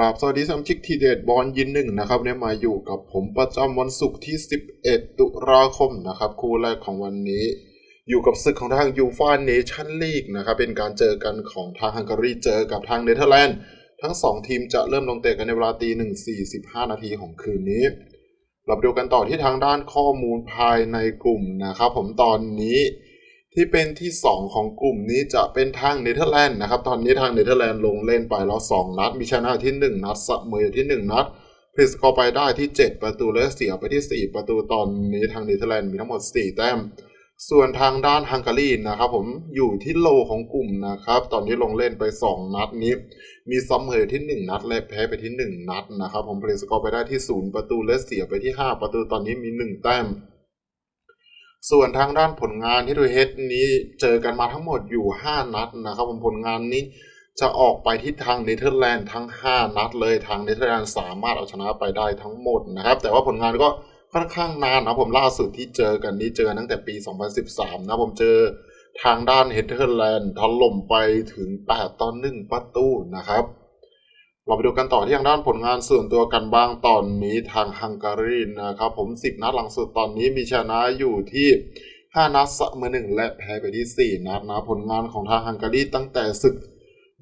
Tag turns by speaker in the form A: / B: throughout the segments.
A: ครับสวัสดีสมาชิกทีเด็ดบอลยินหนึ่งนะครับเนี่ยมาอยู่กับผมประจำวันศุกร์ที่ 11 ตุลาคมนะครับคู่แรกของวันนี้ อยู่กับศึกของทางยูฟาเนชั่นลีกนะครับเป็นการเจอกันของทางฮังการีเจอกับทางเนเธอร์แลนด์ทั้ง 2 ทีมจะเริ่มลงเตะกันในเวลาตีหนึ่งสี่สิบห้านาทีของคืนนี้เราดูกันต่อที่ทางด้านข้อมูลภายในกลุ่มนะครับผมตอนนี้ ที่เป็นที่ 2 ของกลุ่มนี้จะเป็นทางเนเธอร์แลนด์นะครับ ตอนนี้ทางเนเธอร์แลนด์ลงเล่นไปแล้ว 2 นัด มีชนะที่ 1 นัดเสมอที่ 1 นัดพลิสกอไปได้ที่ 7 ประตูและเสียไปที่ 4 ประตูตอนนี้ทางเนเธอร์แลนด์มีทั้งหมด 4 แต้ม ส่วนทางด้านฮังการีนะครับผมอยู่ที่โลของกลุ่มนะครับ ตอนนี้ลงเล่นไป 2 นัดนี้ มีเสมอที่ 1 นัดและแพ้ไปที่ 1 นัดนะครับผมพลสกอไปได้ที่ 0 ประตูและเสียไปที่ 5 ประตูตอนนี้มี 1 แต้ม ส่วนทางด้านผลงานที่ดูเฮดนี้เจอกันมาทั้งหมดอยู่ 5 นัดนะครับผมผลงานนี้จะออกไปที่ทางเนเธอร์แลนด์ทั้ง 5 นัดเลยทางเนเธอร์แลนด์สามารถเอาชนะไปได้ทั้งหมดนะครับ แต่ว่าผลงานก็ค่อนข้างนานนะผมล่าสุดที่เจอกันนี้เจอตั้งแต่ปี 2013 นะผมเจอทางด้านเนเธอร์แลนด์ถล่มไปถึง 8ต่อ1ประตูนะครับ เราไปดูกันต่อที่ทางด้านผลงานส่วนตัวกันบ้างตอนนี้ทางฮังการีนะครับ ผม 10 นัดหลังสุดตอนนี้มีชนะอยู่ที่ 5 นัดเสมอหนึ่งและแพ้ไปที่ 4 นัดนะผลงานของทางฮังการีตั้งแต่ศึก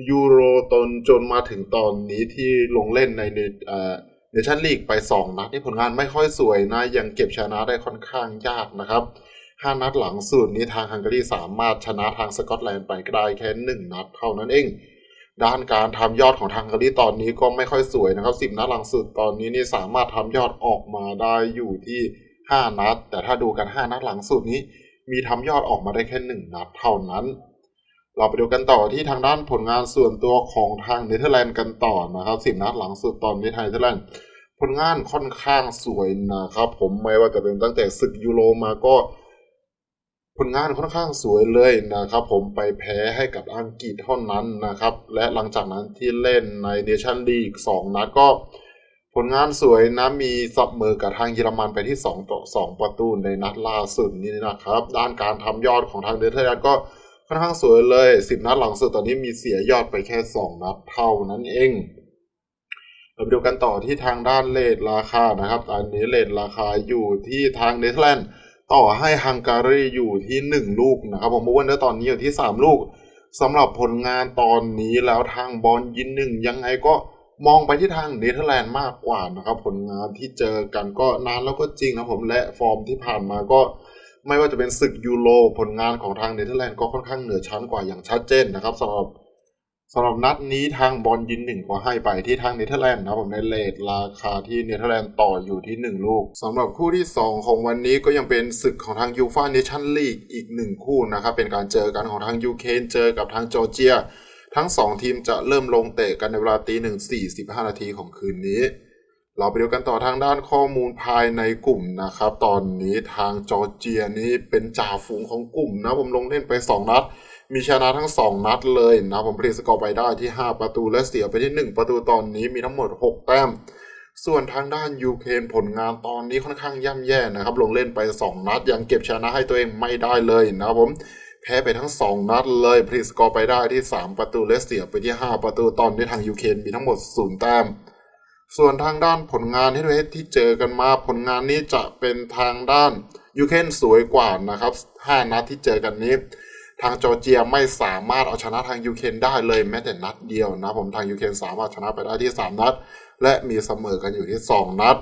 A: ยูโรตนจนมาถึงตอนนี้ที่ลงเล่นในเนเชั่นลีกไป 2 นัดที่ผลงานไม่ค่อยสวยนะยังเก็บชนะได้ค่อนข้างยากนะครับ5นัดหลังสุดนี้ทางฮังการีสามารถชนะทางสกอตแลนด์ไปได้แค่1นัดเท่านั้นเอง ด้านการทำยอดของทางการีตอนนี้ก็ไม่ค่อยสวยนะครับ10นัดหลังสุดตอนนี้นี่สามารถทำยอดออกมาได้อยู่ที่ 5 นัด แต่ถ้าดูกัน 5 นัดหลังสุดนี้ มีทำยอดออกมาได้แค่ 1 นัดเท่านั้น เราไปดูกันต่อที่ทางด้านผลงานส่วนตัวของทางเนเธอร์แลนด์กันต่อนะครับ10นัดหลังสุดตอนนี้ทางเนเธอร์แลนด์ผลงานค่อนข้างสวยนะครับผมไม่ว่าจะเป็นตั้งแต่ศึกยูโรมาก็ ผลงานค่อนข้างสวยเลยนะครับ ผมไปแพ้ให้กับอังกฤษเท่านั้นนะครับ และหลังจากนั้นที่เล่นในเนชั่นลีก2นัดก็ผลงานสวยนะมีสับมือกับทางเยอรมันไปที่ 2 ต่อ 2 ประตูในนัดล่าสุดนี้นะครับ ด้านการทำยอดของทางเดนเธอร์แลนด์ก็ค่อนข้างสวยเลย 10 นัดหลังสุดตอนนี้มีเสียยอดไปแค่ 2 นัดเท่านั้นเองเราไปดูกันต่อที่ทางด้านเลทราคานะครับอันนี้เลทราคาอยู่ที่ทางเนเธอร์แลนด์ ต่อให้ฮังการีอยู่ที่1ลูกนะครับผมว่าเนตอนนี้อยู่ที่3ลูกสำหรับผลงานตอนนี้แล้วทางบอลยินหนึ่งยังไงก็มองไปที่ทางเนเธอร์แลนด์มากกว่านะครับ ผลงานที่เจอกันก็นานแล้วก็จริงนะผมและฟอร์มที่ผ่านมาก็ไม่ว่าจะเป็นศึกยูโรผลงานของทางเนเธอร์แลนด์ก็ค่อนข้างเหนือชั้นกว่าอย่างชัดเจนนะครับสำหรับ สำหรับนัดนี้ทางบอลยินหนึ่งก็ให้ไปที่ทางเนเธอร์แลนด์นะผมในเลทราคาที่เนเธอร์แลนด์ต่ออยู่ที่ 1 ลูกสำหรับคู่ที่ 2 ของวันนี้ก็ยังเป็นศึกของทางยูฟาเนชั่นลีกอีก 1 คู่นะครับ เป็นการเจอกันของทางยูเครนเจอกับทางจอร์เจีย ทั้ง 2 ทีมจะเริ่มลงเตะกันในเวลาตีหนึ่งสี่สิบห้านาทีของคืนนี้ เราไปดูกันต่อทางด้านข้อมูลภายในกลุ่มนะครับตอนนี้ทางจอร์เจียนี้เป็นจ่าฝูงของกลุ่มนะผมลงเล่นไป 2 นัด มีชนะทั้ง 2 นัดเลยนะผมผลิตสกอร์ไปได้ที่ 5 ประตูและเสียไปที่ 1 ประตูตอนนี้มีทั้งหมด 6 แต้ม ส่วนทางด้านยูเครนผลงานตอนนี้ค่อนข้างย่ำแย่นะครับ ลงเล่นไป 2 นัดยังเก็บชนะให้ตัวเองไม่ได้เลยนะครับผมแพ้ไปทั้ง 2 นัดเลยผลิตสกอร์ไปได้ที่ 3 ประตูและเสียไปที่ 5 ประตูตอนนี้ทางยูเครนมีทั้งหมด 0 แต้มส่วนทางด้านผลงานที่เราที่เจอกันมาผลงานนี้จะเป็นทางด้านยูเครนสวยกว่านะครับ 5 นัดที่เจอกันนี้ ทางจอร์เจียไม่สามารถเอาชนะทางยูเครนได้เลยแม้แต่นัดเดียวนะผมทางยูเครนสามารถชนะไปได้ที่ 3 นัด และมีเสมอกันอยู่ที่ 2 นัด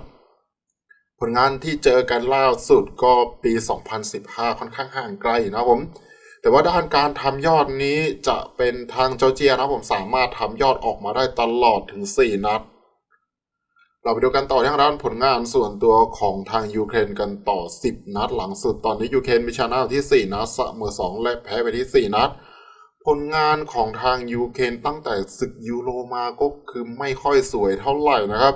A: ผลงานที่เจอกันล่าสุดก็ปี 2015 ค่อนข้างห่างไกลนะผม แต่ว่าด้านการทำยอดนี้จะเป็นทางจอร์เจียนะผมสามารถทำยอดออกมาได้ตลอดถึง 4 นัด เราไปดูกันต่อทางด้านผลงานส่วนตัวของทางยูเครนกันต่อ 10 นัดหลังสุดตอนนี้ยูเครนมีชนะที่ 4 นัดเสมอ2 และแพ้ไปที่ 4 นัด ผลงานของทางยูเครนตั้งแต่ศึกยูโรมาก็คือไม่ค่อยสวยเท่าไหร่นะครับ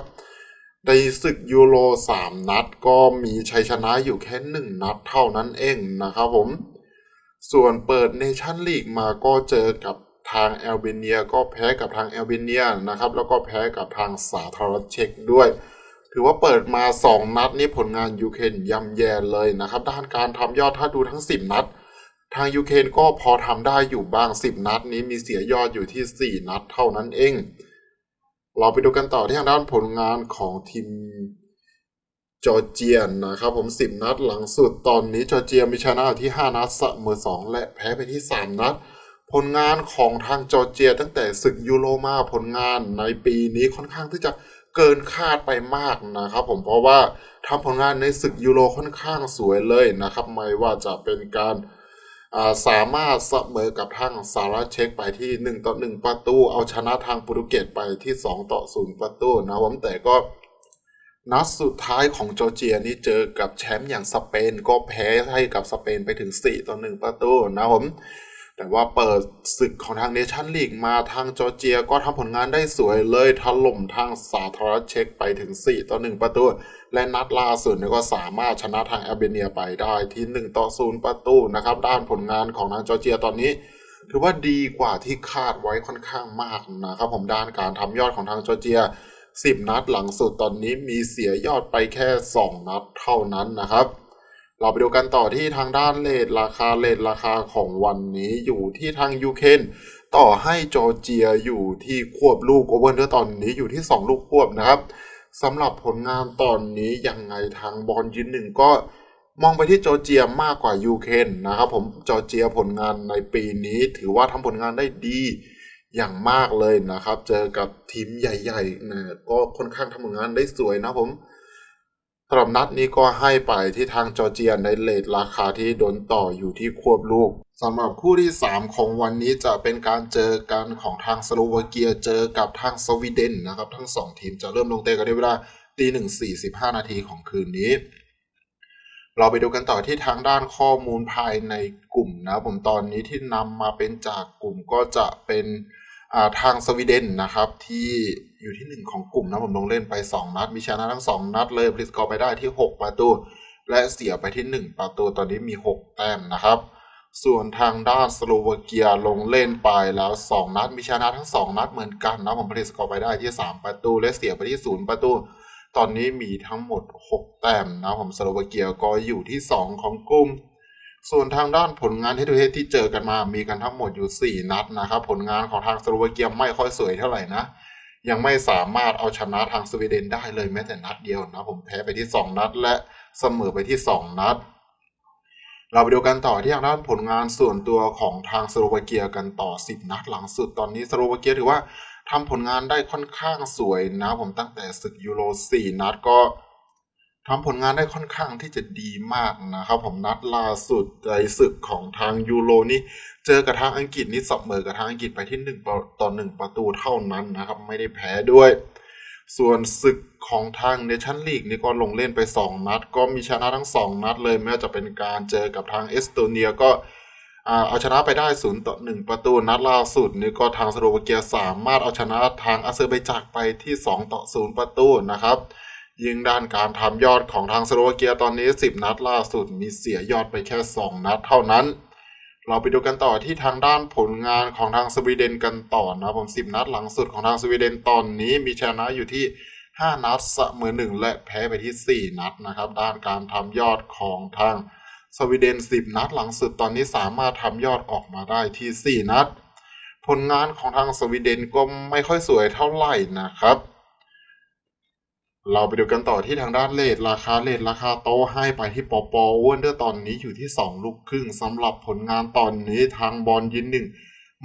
A: ในศึกยูโร 3 นัดก็มีชัยชนะอยู่แค่ 1 นัดเท่านั้นเองนะครับผม ส่วนเปิดเนชั่นลีกมาก็เจอกับ ทางแอลเบเนียก็แพ้กับทางแอลเบเนียนะครับ แล้วก็แพ้กับทางสาธารณรัฐเช็กด้วย ถือว่าเปิดมา 2 นัดนี้ผลงานยูเครนย่ำแย่เลยนะครับ ด้านการทำยอดถ้าดูทั้ง 10 นัด ทางยูเครนก็พอทำได้อยู่บ้าง 10 นัดนี้มีเสียยอดอยู่ที่ 4 นัดเท่านั้นเอง เราไปดูกันต่อที่ทางด้านผลงานของทีมจอร์เจียนนะครับผม10 นัดหลังสุดตอนนี้จอร์เจียมีชนะที่ 5 นัดเสมอ2และแพ้ไปที่ 3 นัด ผลงานของทางจอร์เจีย ตั้งแต่ศึกยูโรมาผลงานในปีนี้ค่อนข้างที่จะเกินคาดไปมากนะครับผมเพราะว่าทำผลงานในศึกยูโรค่อนข้างสวยเลยนะครับ ไม่ว่าจะเป็นการาสามารถเสมอกับทางสหรัฐเช็กไปที่ 1 ต่อ 1 ประตู เอาชนะทางโปรตุเกสไปที่ 2 ต่อ 0 ประตูนะครับผมแต่ก็นัดสุดท้ายของจอร์เจียนี่เจอกับแชมป์อย่างสเปนก็แพ้ให้กับสเปนไปถึง 4 ต่อ 1 ประตูนะครับผม แต่ว่าเปิดศึกของทางเนชั่นลีกมาทางจอร์เจียก็ทำผลงานได้สวยเลยถล่มทางสาธารณเช็กไปถึง 4 ต่อ 1 ประตู และนัดล่าสุดก็สามารถชนะทางแอลเบเนียไปได้ที่ 1 ต่อ 0 ประตูนะครับ ด้านผลงานของทางจอร์เจียตอนนี้ ถือว่าดีกว่าที่คาดไว้ค่อนข้างมากนะครับ ผมด้านการทำยอดของทางจอร์เจีย 10 นัดหลังสุดตอนนี้มีเสียยอดไปแค่ 2 นัดเท่านั้นนะครับ เราไปดูกันต่อที่ทางด้านเลทราคาเลทราคาของวันนี้อยู่ที่ทางยูเคนต่อให้จอร์เจียอยู่ที่ควบลูกโอเวอร์เดอร์ตอนนี้อยู่ที่ 2 ลูกควบนะครับสำหรับผลงานตอนนี้ยังไงทางบอลยืนหนึ่งก็มองไปที่จอร์เจียมากกว่ายูเคนนะครับผมจอร์เจียผลงานในปีนี้ถือว่าทำผลงานได้ดีอย่างมากเลยนะครับ เจอกับทีมใหญ่ๆนะก็ค่อนข้างทำผลงานได้สวยนะผม สำหรับนัดนี้ก็ให้ไปที่ทางจอร์เจียในเลทราคาที่โดนต่ออยู่ที่ควบลูกสำหรับคู่ที่ 3 ของวันนี้จะเป็นการเจอกันของทางสโลวาเกียเจอกับทางสวีเดนนะครับ ทั้ง 2 ทีมจะเริ่มลงเตะกันในเวลาตีหนึ่งสี่สิบห้านาทีของคืนนี้ เราไปดูกันต่อที่ทางด้านข้อมูลภายในกลุ่มนะผมตอนนี้ที่นำมาเป็นจากกลุ่มก็จะเป็น ทางสวีเดนนะครับ ที่อยู่ที่1ของกลุ่มนะผมลงเล่นไป 2 นัด มีชนะทั้ง 2 นัดเลยพลิสกอร์ไปได้ที่ 6 ประตู และเสียไปที่ 1 ประตูตอนนี้มี 6 แต้มนะครับ ส่วนทางด้านสโลวาเกียลงเล่นไปแล้ว 2 นัด มีชนะทั้ง 2 นัดเหมือนกันนะผมพลิสกอร์ไปได้ที่ 3 ประตู และเสียไปที่ 0 ประตู ตอนนี้มีทั้งหมด 6 แต้มนะผมสโลวาเกียก็อยู่ที่ 2 ของกลุ่ม ส่วนทางด้านผลงานที่ทุเทที่เจอกันมามีกันทั้งหมดอยู่ 4 นัดนะครับผลงานของทางสโลวาเกียไม่ค่อยสวยเท่าไหร่นะ ยังไม่สามารถเอาชนะทางสวีเดนได้เลยแม้แต่นัดเดียวนะผมแพ้ไปที่ 2 นัดและเสมอไปที่ 2 นัด เราไปดูกันต่อที่ทางด้านผลงานส่วนตัวของทางสโลวาเกียกันต่อ 10 นัดหลังสุดตอนนี้สโลวาเกียถือว่าทำผลงานได้ค่อนข้างสวยนะผมตั้งแต่ศึกยูโร 4 นัดก็ ทำผลงานได้ค่อนข้างที่จะดีมากนะครับ ผมนัดล่าสุดในศึกของทางยูโรนี่เจอกับทางอังกฤษนี่เสมอกับทางอังกฤษไปที่1ต่อ1ประตูเท่านั้นนะครับ ไม่ได้แพ้ด้วย ส่วนศึกของทางเนชั่นลีกนี่ก็ลงเล่นไป 2 นัด ก็มีชนะทั้ง 2 นัดเลยไม่ว่าจะเป็นการเจอกับทางเอสโตเนียก็เอาชนะไปได้0ต่อ1ประตูนัดล่าสุดนี่ก็ทางสโลวาเกียสามารถเอาชนะทางอาเซอร์ไบจานไปที่2ต่อ0ประตูนะครับ ยิงด้านการทำยอดของทางสโลวาเกียตอนนี้ 10 นัดล่าสุดมีเสียยอดไปแค่ 2 นัดเท่านั้น เราไปดูกันต่อที่ทางด้านผลงานของทางสวีเดนกันต่อนะผม 10 นัดหลังสุดของทางสวีเดนตอนนี้มีชนะอยู่ที่ 5 นัดเสมอ1และแพ้ไปที่ 4 นัดนะครับ ด้านการทำยอดของทางสวีเดน 10 นัดหลังสุดตอนนี้สามารถทำยอดออกมาได้ที่ 4 นัด ผลงานของทางสวีเดนก็ไม่ค่อยสวยเท่าไหร่นะครับ เราไปดูกันต่อที่ทางด้านเลทราคาเลทราคาโตให้ไปที่ปอปอเวนเดอร์ตอนนี้อยู่ที่ 2 ลูกครึ่งสำหรับผลงานตอนนี้ทางบอลยินหนึ่ง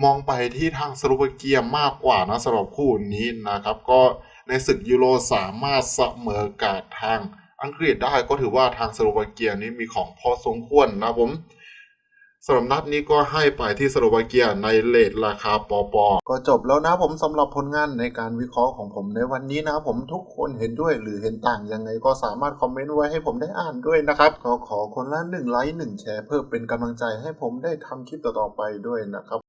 A: มองไปที่ทางสโลวาเกียมากกว่านะสำหรับคู่นี้นะครับ ก็ในศึกยูโรสามารถเสมอกับทางอังกฤษได้ก็ถือว่าทางสโลวาเกียนี้มีของพอสมควรนะผม สำหรับนัดนี้ก็ให้ไปที่สโลวาเกียในเลทราคาปอปอก็จบแล้วนะผมสำหรับผลงานในการวิเคราะห์ของผมในวันนี้นะผมทุกคนเห็นด้วยหรือเห็นต่างยังไงก็สามารถคอมเมนต์ไว้ให้ผมได้อ่านด้วยนะครับก็ขอคนละหนึ่งไลค์หนึ่งแชร์เพื่อเป็นกำลังใจให้ผมได้ทำคลิปต่อๆไปด้วยนะครับ